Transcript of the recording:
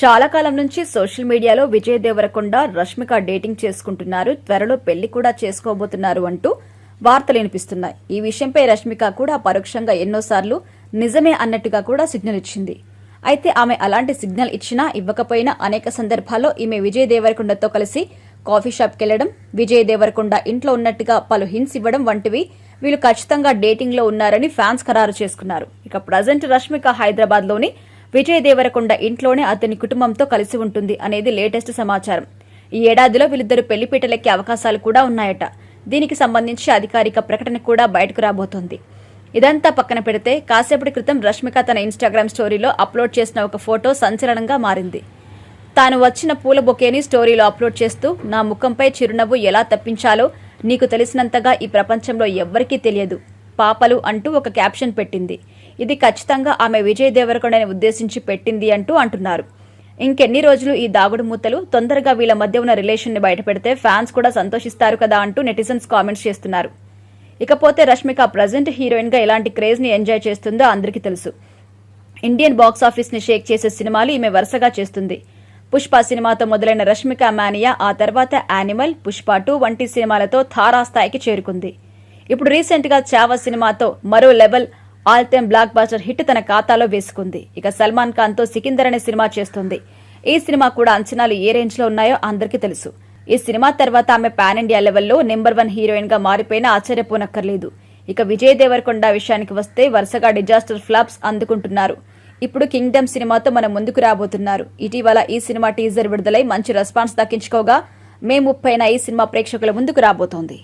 చాలా కాలం నుంచి సోషల్ మీడియాలో విజయ్ దేవరకొండ రష్మిక డేటింగ్ చేసుకుంటున్నారు. త్వరలో పెళ్ళి కూడా చేసుకోబోతున్నారు అంటూ వార్తలు వినిపిస్తున్నాయి. ఈ విషయంపై రష్మిక కూడా పరోక్షంగా ఎన్నోసార్లు నిజమే అన్నట్టుగా కూడా సిగ్నల్ ఇచ్చింది. అయితే ఆమె అలాంటి సిగ్నల్ ఇచ్చినా ఇవ్వకపోయినా అనేక సందర్భాల్లో ఈమె విజయ్ దేవరకొండతో కలిసి కాఫీ షాప్కి వెళ్ళడం విజయ్ దేవరకొండ ఇంట్లో ఉన్నట్టుగా పలు హింట్స్ ఇవ్వడం వంటివి వీళ్ళు ఖచ్చితంగా డేటింగ్లో ఉన్నారని ఫ్యాన్స్ ఖరారు చేసుకున్నారు. ఇక ప్రజెంట్ రష్మిక హైదరాబాద్లోని విజయ్ దేవరకొండ ఇంట్లోనే అతని కుటుంబంతో కలిసి ఉంటుంది అనేది లేటెస్ట్ సమాచారం. ఈ ఏడాదిలో వీళ్ళిద్దరు పెళ్ళిపీటలెక్కే అవకాశాలు కూడా ఉన్నాయట. దీనికి సంబంధించి అధికారిక ప్రకటన కూడా బయటకు రాబోతోంది. ఇదంతా పక్కన పెడితే కాసేపటి క్రితం రష్మిక తన ఇన్స్టాగ్రామ్ స్టోరీలో అప్లోడ్ చేసిన ఒక ఫోటో సంచలనంగా మారింది. తాను వచ్చిన పూల బొకేని స్టోరీలో అప్లోడ్ చేస్తూ నా ముఖంపై చిరునవ్వు ఎలా తప్పించాలో నీకు తెలిసినంతగా ఈ ప్రపంచంలో ఎవ్వరికీ తెలియదు. పాపలు అంటూ ఒక క్యాప్షన్ పెట్టింది. ఇది ఖచ్చితంగా ఆమె విజయ్ దేవరకొండని ఉద్దేశించి పెట్టింది అంటూ అంటున్నారు. ఇంకెన్ని రోజులు ఈ దాగుడు మూతలు? తొందరగా వీళ్ళ మధ్య ఉన్న రిలేషన్ని బయటపెడితే ఫ్యాన్స్ కూడా సంతోషిస్తారు కదా అంటూ నెటిజన్స్ కామెంట్స్ చేస్తున్నారు. ఇకపోతే రష్మిక ప్రజెంట్ హీరోయిన్గా ఎలాంటి క్రేజ్ని ఎంజాయ్ చేస్తుందో అందరికీ తెలుసు. ఇండియన్ బాక్స్ ఆఫీస్ని షేక్ చేసే సినిమాలు ఈమె వరుసగా చేస్తుంది. పుష్ప సినిమాతో మొదలైన రష్మిక మానియా ఆ తర్వాత యానిమల్ పుష్ప టూ వంటి సినిమాలతో తారాస్థాయికి చేరుకుంది. ఇప్పుడు రీసెంట్గా సినిమాతో మరో level all time blockbuster hit తన ఖాతాలో వేసుకుంది. ఇక సల్మాన్ ఖాన్తో సికిందర్ అనే సినిమా చేస్తుంది. ఈ సినిమా కూడా అంచనాలు ఏ రేంజ్లో ఉన్నాయో అందరికీ తెలుసు. ఈ సినిమా తర్వాత ఆమె పాన్ ఇండియా లెవెల్లో నెంబర్ వన్ హీరోయిన్గా మారిపోయినా ఆశ్చర్యపోనక్కర్లేదు. ఇక విజయ్ దేవరకొండ విషయానికి వస్తే వరుసగా డిజాస్టర్ ఫ్లాప్స్ అందుకుంటున్నారు. ఇప్పుడు కింగ్డమ్ సినిమాతో మన ముందుకు రాబోతున్నారు. ఇటీవల ఈ సినిమా టీజర్ విడుదలై మంచి రెస్పాన్స్ దక్కించుకోగా మే ముప్పైన ఈ సినిమా ప్రేక్షకుల ముందుకు రాబోతోంది.